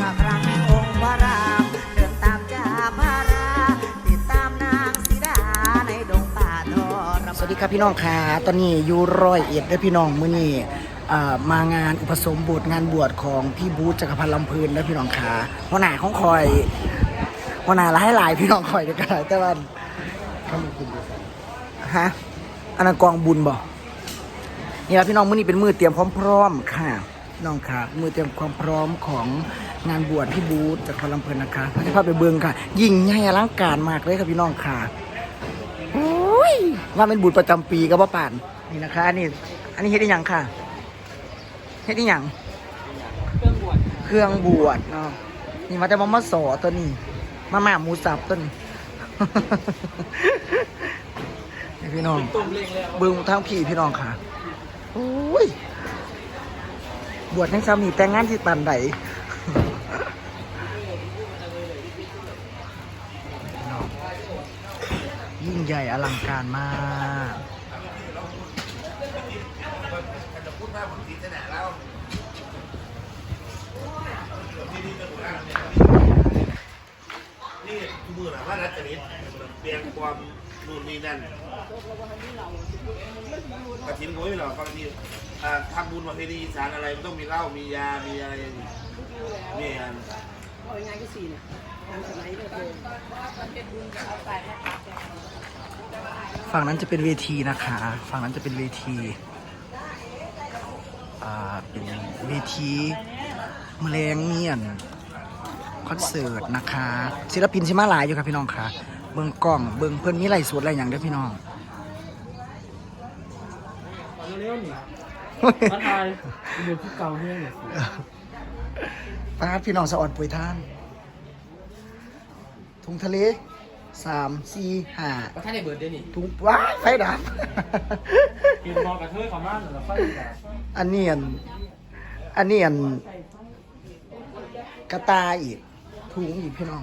มื่อครั้งองค์พระรามเดินตามจาพาราติดตามนางสีดาในดงป่าทรสวัสดีครับพี่น้องค่ะตอนนี้อยู่ร้อยเอ็ดด้วยพี่น้องมื้อนี้อ่มางานอุปสมบทงานบวชของพี่บูธจักรพันธ์ลำพลินและพี่น้องค่ะหัวหน้าของคอยหัวหน้าหลายหลายพี่น้องคอยด้วยกันแต่ว่าทำบุญฮะอันนั้นกองบุญบ่นี่ครับพี่น้องมื้อนี้เป็นมือเตรียมพร้อม ๆ ค่ะ น้องค่ะมือเตรียมความพร้อมของงานบวชที่บูธจากพลังเพลินนะคะพาจะพาไปเบืองค่ะ ยิ่งใหญ่อลังการมากเลยครับพี่น้องค่ะโอ้ยว่าเป็นบุญประจำปีกับว่าป่านนี่นะคะอันนี้อันนี้เฮ็ดได้ยังค่ะเฮ็ดได้ยังเครื่องบวชเนาะนี่มาแต่มามาสอตัวนี้ มาม่าหมูสับตัวนี้นี่พี่น้องเบิ่งทางพี่พี่น้องค่ะโอ้ย บวชให้งสามีแต่งงานที่ปันใดยิ่งใหญ่อลังการมากนี่มือหนาว่ารัชนิดเปลี่ยนความนู่นนี่นั่น ระถินก็ไม่หรอกบางทีอ่าทำบุญประเพณีอีสานอะไรมันต้องมีเหล้ามียามีอะไรอย่างนี้นี่อันฝั่งนั้นจะเป็นเวทีนะคะ ฝั่งนั้นจะเป็นเวที อ่า เป็นเวทีแมลงเมียนคอนเสิร์ตนะคะ ศิลปินชิมาหลายอยู่ครับพี่น้องค่ะ เบิ่งกล้อง เบิ่งเพื่อนมีไรสวดอะไรอย่างเด้อพี่น้อง เร็วๆนี่มาทายเดือนที่เก่าเนี่ยเนี่ยสิป้าดพี่น้องสะออนปุยท่านทุงทะเลสามสี่ห้าประธานในเบิร์ดเดย์นี่ทุงว้ายไฟดับ กินบอกกับเธอเขามากเหรอไฟแบบอันเนียนอันเนียนกระตายอีกถุงอีกพี่น้อง